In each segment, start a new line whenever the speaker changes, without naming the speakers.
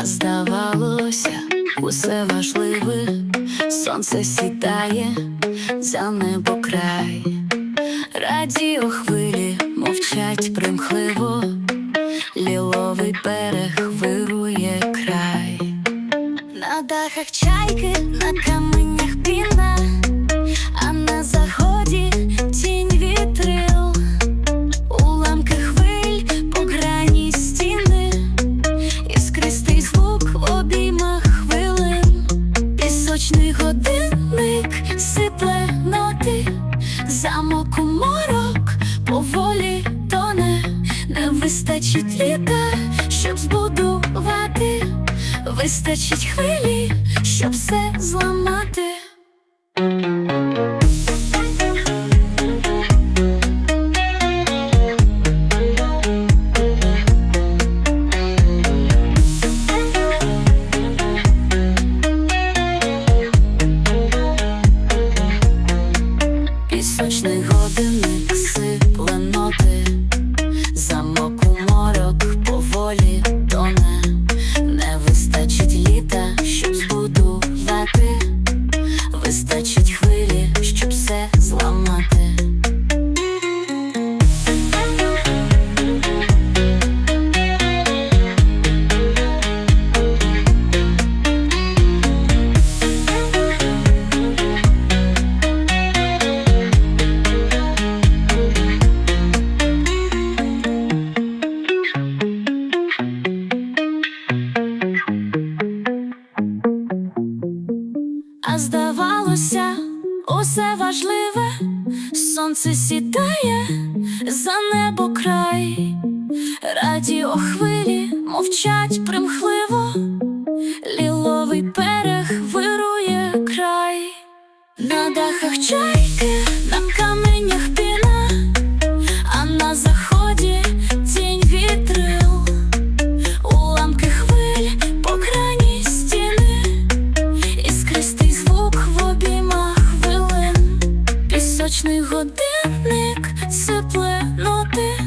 а здавалося, усе важливе, сонце сідає за небо край, радіо хвилі мовчать примхливо, ліловий берег вирує край, на дахах чайки, на каменях пінах. Вистачить літа, щоб збудувати, вистачить хвилі, щоб все зламати. Вистачить здавалося, усе важливе, сонце сідає за небо край, радіо хвилі мовчать примхливо, ліловий берег вирує край, на дахах чайки, на каменях пісочний годинник сипле ноти,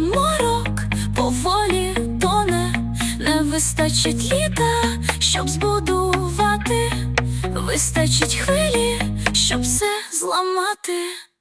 морок поволі тоне, не вистачить літа, щоб збудувати, вистачить хвилі, щоб все зламати.